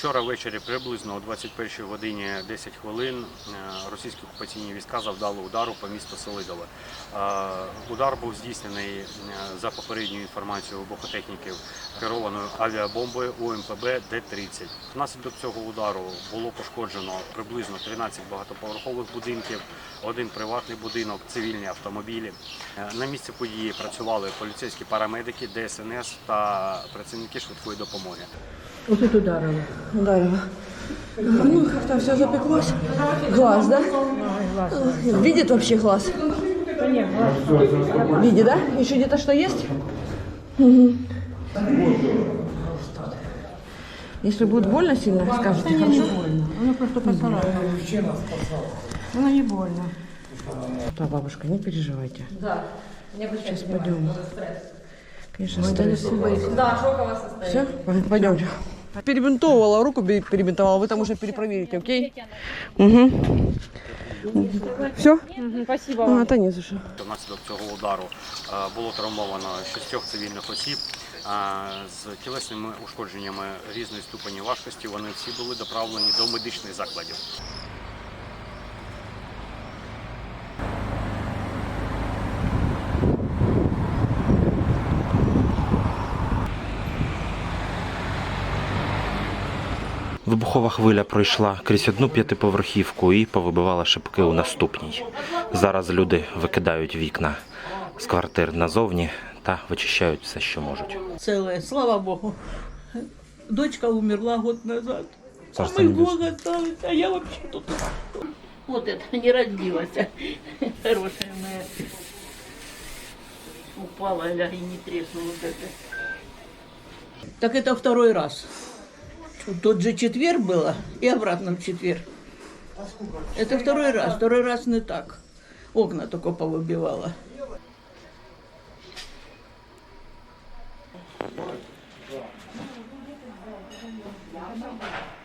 Вчора ввечері приблизно о 21 годині 10 хвилин е, російські окупаційні війська завдали удару по місту Селидове. Е, Удар був здійснений е, за попередньою інформацією вибухотехніків керованою авіабомбою УМПБ Д-30. Внаслідок цього удару було пошкоджено приблизно 13 багатоповерхових будинків, один приватний будинок, цивільні автомобілі. На місці події працювали поліцейські парамедики, ДСНС та працівники швидкої допомоги. Вот тут ударило. Ударила. Ну, как там все запеклось. Глаз, да? Видит вообще глаз? Видит, да? Еще где-то что есть? Если будет больно сильно, скажете, Мне не больно. Оно просто поцарапало. Оно не больно. Да, бабушка, не переживайте. Да. Не Сейчас пойдем. Конечно, остались. Да, шоковое состояние. Все, пойдемте. Перебинтовывала руку, перебинтовала. Вы там уже перепроверите, окей? Угу. Все? Спасибо. А, та не за що. Внаслідок цього удару було травмовано шістьох цивільних осіб з тілесними ушкодженнями різної ступені важкості. Вони всі були доправлені до медичних закладів. Вибухова хвиля пройшла крізь одну п'ятиповерхівку і повибивала шибки у наступній. Зараз люди викидають вікна з квартир назовні та вичищають все, що можуть. целое, слава богу. Дочка умерла год назад. Царство а мы небесное. год осталось, а я вообще тут. Вот это не родилась. Хорошая моя. Упала, ля, и не треснула вот это. Так это второй раз. Тот же четверг было и обратно в четверг. Это второй раз. Второй раз не так. Окна только повыбивала.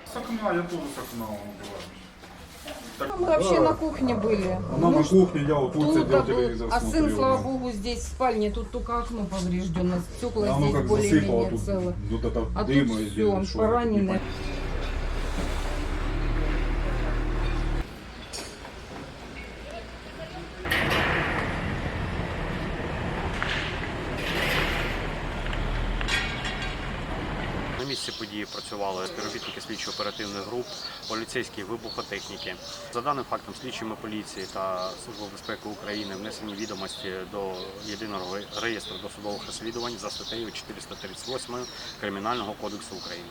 С окна, я тоже с окна убиваю. Мы вообще на кухне были. Она на кухне, я вот тут Тут сидел, был, телевизор а сын, смотрел. слава да. богу, здесь в спальне, тут только окно повреждено, стекла А оно здесь как засыпало более-менее тут, целы. вот это А дыма тут или все, он Місці події працювали співробітники слідчо-оперативних груп, поліцейські вибухотехніки. За даним фактом, слідчими поліції та Служби безпеки України внесені відомості до єдиного реєстру досудових розслідувань за статтею 438 Кримінального кодексу України.